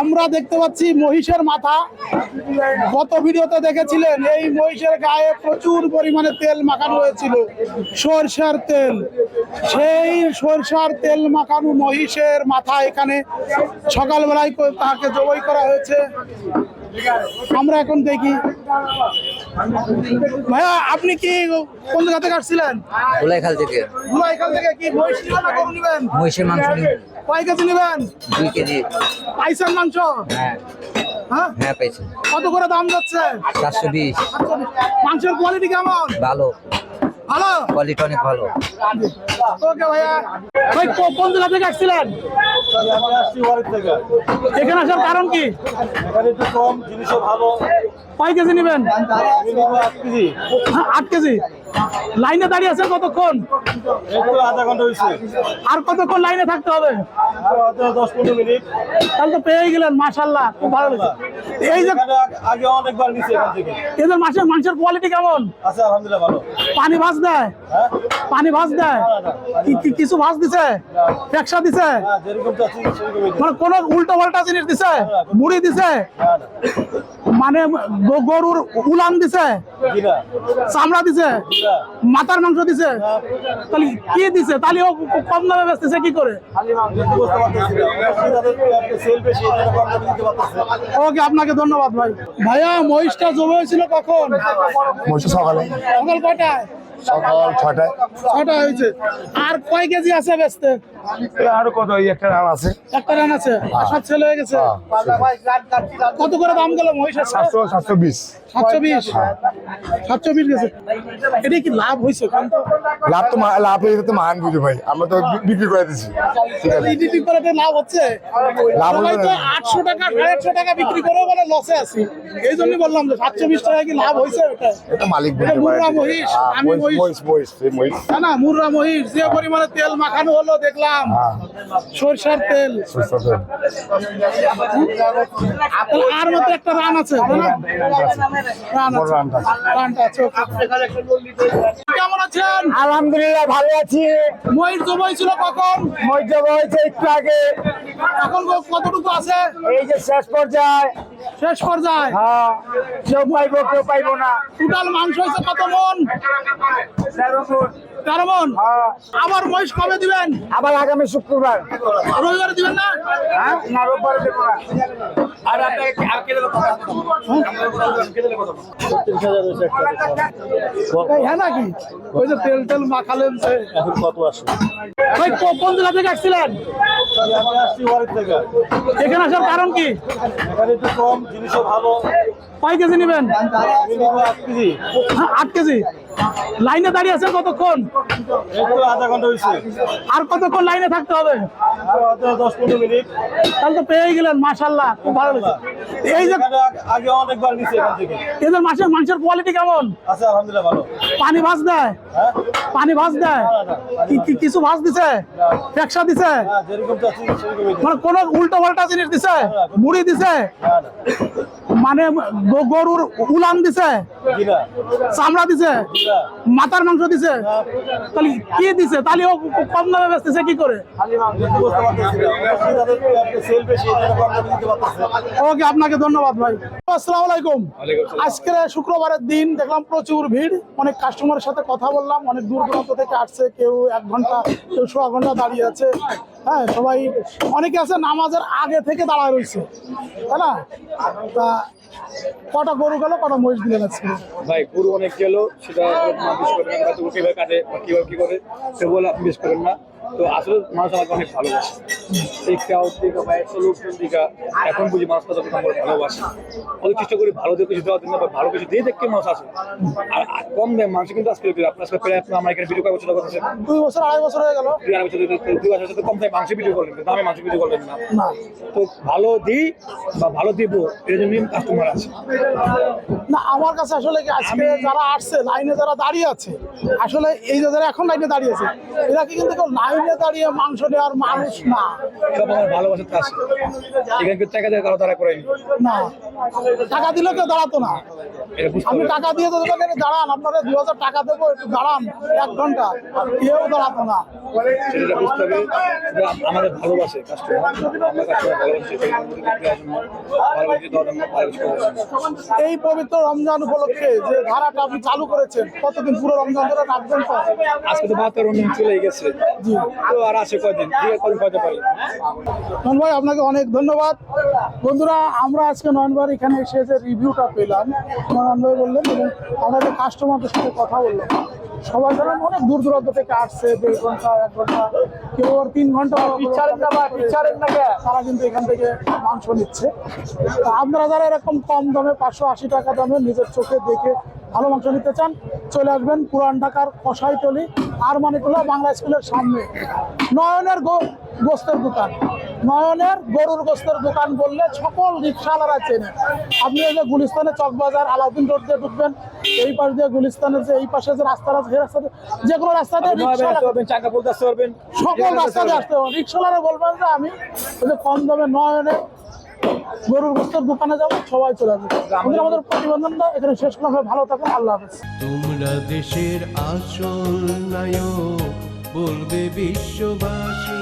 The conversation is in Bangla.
আমরা দেখতে পাচ্ছি মহিষের মাথা। গত ভিডিওতে দেখেছিলেন, এই মহিষের গায়ে প্রচুর পরিমাণে তেল মাখানো হয়েছিল, সরষার তেল। সেই সরষার তেল মাখানো মহিষের মাথা এখানে সকালবেলায় তাকে জবাই করা হয়েছে। আমরা এখন দেখি। ভাইয়া আপনি কি কোন জায়গা থেকে আসছিলেন? গোলাইখাল থেকে। এখান থেকে কি মহিষ নেবেন না গরু নেবেন? মহিষের মাংস নিব। কয় কেজি নেবেন? দুই কেজি। পাইছেন মাংস? হ্যাঁ। হ্যাঁ? হ্যাঁ পেয়েছি কত করে দাম যাচ্ছে? চারশো বিশ। মাংসের কোয়ালিটি কেমন? ভালো। ভালো? কোয়ালিটি অনেক ভালো। ওকে ভাইয়া। ভাই কোন জেলা থেকে আসছিলেন? এখানে আসার কারণ কি? এখানে একটু কম জিনিসও ভালো। কয় কেজি নেবেন? আট কেজি। লাইনে দাঁড়িয়ে আছেন কতক্ষণ? আর কতক্ষণ লাইনে থাকতে হবে? তাহলে তো পেয়ে গেলেন মাশাল্লাহ খুব ভালো লাগছে এই যে আগে- অনেকবার এদের মাসের মাংসের কোয়ালিটি কেমন? আছে আলহামদুলিল্লাহ ভালো। পানি ভাজ দেয়? হ্যাঁ? পানি ভাজ দেয়? কিছু ভাজ দিছে? ফ্যাকসা দিছে। মানে কোন উল্টো পাল্টা জিনিস দিছে? মুড়ি দিছে। মানে গরুর উলান দিছে? চামড়া দিছে। মাথার মাংস দিছে। তাহলে কি দিছে? তাহলে ও কম দামে বেচতেছে কি করে। ওকে আপনাকে ধন্যবাদ ভাই। ভাইয়া মহিষটা জমে হয়েছিল কখন? সকালে। সকাল কয়টায়? সকাল ছয়টায় ছটা হয়েছে। আর কয় কেজি আছে বেচতে? আরও কত? ওই একটা রান আছে। একটা রান আছে। সব ছেলে হয়ে গেছে? কত করে দাম গেল মহিষের সাতশো সাতশো বিশ। সাতশো বিশ? সাতশো বিশ গেছে। এটা কি লাভ হয়েছে লাভ তো লাভ হয়ে তো মহান বুঝি ভাই। আমরা তো বিক্রি করে দিচ্ছি আছে। ইডিটি করে লাভ হচ্ছে। লাভ হচ্ছে। আটশো টাকা সাড়ে আটশো টাকা বিক্রি করে বলে লসে আছি। এই জন্যই বললাম যে সাতশো বিশ টাকা কি লাভ হয়েছে ওটা এটা মালিক মহিষ, হ্যাঁ, আমি মহিষ মহিষ। মহিষ। না না মুর্রা মহিষ যে পরিমাণে তেল মাখানো হলো দেখলাম। হ্যাঁ। সরষার তেল। আর মতো একটা রান আছে রান আছে। রানটা আছে। আছেন? আলহামদুলিল্লাহ ভালো আছি। ময়ূর জবাই ছিল কখন? মহিষ হয়েছে একটু আগে। এখন কতটুকু আছে? এই যে শেষ পর্যায়ে। শেষ পর্যায়ে? হ্যাঁ কেউ পাইবো কেউ পাইবো না। টোটাল মাংস হয়েছে কত মন? তেরো মন। আবার মহিষ কবে দিবেন? আবার আগামী শুক্রবার। রবিবারে দিবেন না? হ্যাঁ না রোববার দেবো না। এই হ্যাঁ নাকি ওই যে তেল তেল মাখালেন সে। এখন কত আসে? ভাই কোন জেলা থেকে আসছিলেন? এখানে আসার কারণ কি? এখানে একটু কম জিনিসও ভালো। কয় কেজি নেবেন? আট কেজি। হ্যাঁ, আট কেজি। লাইনে দাঁড়িয়ে আছেন কতক্ষণ? আধা ঘণ্টা হয়েছে আর কতক্ষণ লাইনে থাকতে হবে? দশ পনেরো মিনিট। তাহলে তো পেয়ে গেলেন মাশাল্লাহ খুব ভালো লাগছে এই যে আগে- আগে অনেকবার নিচ্ছে এখান থেকে। এদের মাংসের কোয়ালিটি কেমন? আছে আলহামদুলিল্লাহ ভালো। পানি ভাজ দেয়? হ্যাঁ? পানি ভাজ দেয়? কিছু ভাজ দিছে? দিছে। মানে কোন উল্টো পাল্টা জিনিস দিছে? মুড়ি দিছে। মানে গরুর উলান দিছে? চামড়া দিছে। মাথার মাংস দিছে? তাহলে কি দিছে? তাহলে ও কম দামে বেচতেছে কি করে। ওকে আপনাকে ধন্যবাদ ভাই। আসসালামু আলাইকুম। আজকে শুক্রবারের দিন দেখলাম প্রচুর ভিড়। অনেক কাস্টমারের সাথে কথা বললাম অনেক দূর দূরান্ত থেকে আসছে। কেউ এক ঘণ্টা কেউ সোয়া ঘণ্টা দাঁড়িয়ে আছে। হ্যাঁ সবাই, অনেকে আছে নামাজের আগে থেকে দাঁড়ায় রয়েছে, তাই না? তা কটা গরু গেল, কটা মহিষ দিলে যাচ্ছে ভাই, গরু অনেক গেল, সেটা কীভাবে কাটে কীভাবে কি করে, সে বলে আপনি বিশ করেন না। তো আসলে মানুষ আমাকে অনেক ভালোবাসে। টিকা টিকা বা একশো লোক টিকা এখন বুঝি মানুষ কত আমরা ভালোবাসে। ওদের চেষ্টা করি ভালো দিয়ে কিছু দেওয়ার জন্য বা ভালো কিছু দিয়ে দেখতে মানুষ আসে। আর কম দেয় মানুষ কিন্তু আজকে আপনার সাথে প্রায় আপনার আমার এখানে ভিডিও করার চেষ্টা করতেছে দুই বছর আড়াই বছর হয়ে গেল। দুই আড়াই বছর দুই বছর সাথে কম দামে মাংস ভিডিও করলেন দামে মাংস ভিডিও করলেন না। না। তো ভালো দিই বা ভালো দিব এর জন্যই কাস্টমার আছে। না আমার কাছে আসলে কি আজকে যারা আসছে লাইনে যারা দাঁড়িয়ে আছে আসলে এই যে যারা এখন লাইনে দাঁড়িয়ে আছে এরা কি কিন্তু কেউ লাইন লাইনে দাঁড়িয়ে মাংস নেওয়ার মানুষ না। সব আমার ভালোবাসাতে আসে এখানে কেউ টাকা দিয়ে কারও তারা করেনি। না। টাকা দিলে কেউ দাঁড়াতো না। এটা আমি টাকা দিয়ে তো দোকানে দাঁড়ান আপনারা দু হাজার টাকা দেবো একটু দাঁড়ান এক ঘণ্টা। কেউ দাঁড়াতো না। সেটা বুঝতে হবে। আমাদের ভালোবাসে ভালোবাসি দেওয়ার ভালোবাসি দেওয়ার ভালোবাসি এই পবিত্র রমজান উপলক্ষে যে ধারাটা আপনি চালু করেছেন কতদিন পুরো রমজান ধরে রাখবেন তো? আজকে তো বাহাত্তর রমজান চলে গেছে। জি। তো আর আছে কদিন খাওয়াতে পারি? নয়ন ভাই, আপনাকে অনেক ধন্যবাদ। বন্ধুরা, আমরা আজকে নয়ন ভাই এখানে এসে যে রিভিউটা পেলাম নয়ন ভাই বললেন এবং আমাদের কাস্টমারদের সাথে কথা বললাম। সবাই ধরেন অনেক দূর দূরান্ত থেকে আসছে দেড় ঘণ্টা এক ঘণ্টা কেউ আর তিন ঘণ্টা তারা কিন্তু এখান থেকে মাংস নিচ্ছে। তা আপনারা যারা এরকম কম দামে পাঁচশো আশি টাকা দামে নিজের চোখে দেখে ভালো মাংস নিতে চান চলে আসবেন পুরান ঢাকার কষাইতলি আর মানিকুল্লাহ বাংলা স্কুলের সামনে। নয়নের গো- গোস্তের দোকান। নয়নের গরুর গোস্তের দোকান বললে সকল রিক্সাওয়ালারা চেনে। আপনি এই যে গুলিস্তানের চকবাজার আলাউদ্দিন রোড দিয়ে ঢুকবেন এই পাশ দিয়ে গুলিস্তানের যে এই পাশে যে রাস্তা আছে, সেই রাস্তা যে কোনো রাস্তা দিয়ে রিক্সা আসতে পারবেন চাকা আসতে পারবেন সকল রাস্তা দিয়ে আসতে হবে রিক্সাওয়ালারা বলবেন যে আমি ওই যে কম দামে নয়নে গরুর গোস্তের দোকানে যাব সবাই চলে আসবে। আমাদের আমাদের প্রতিবেদনটা এখানে শেষ করলাম ভালো থাকুন আল্লাহ হাফেজ। তোমরা দেশের আসল নায়ক বলবে বিশ্ববাসী।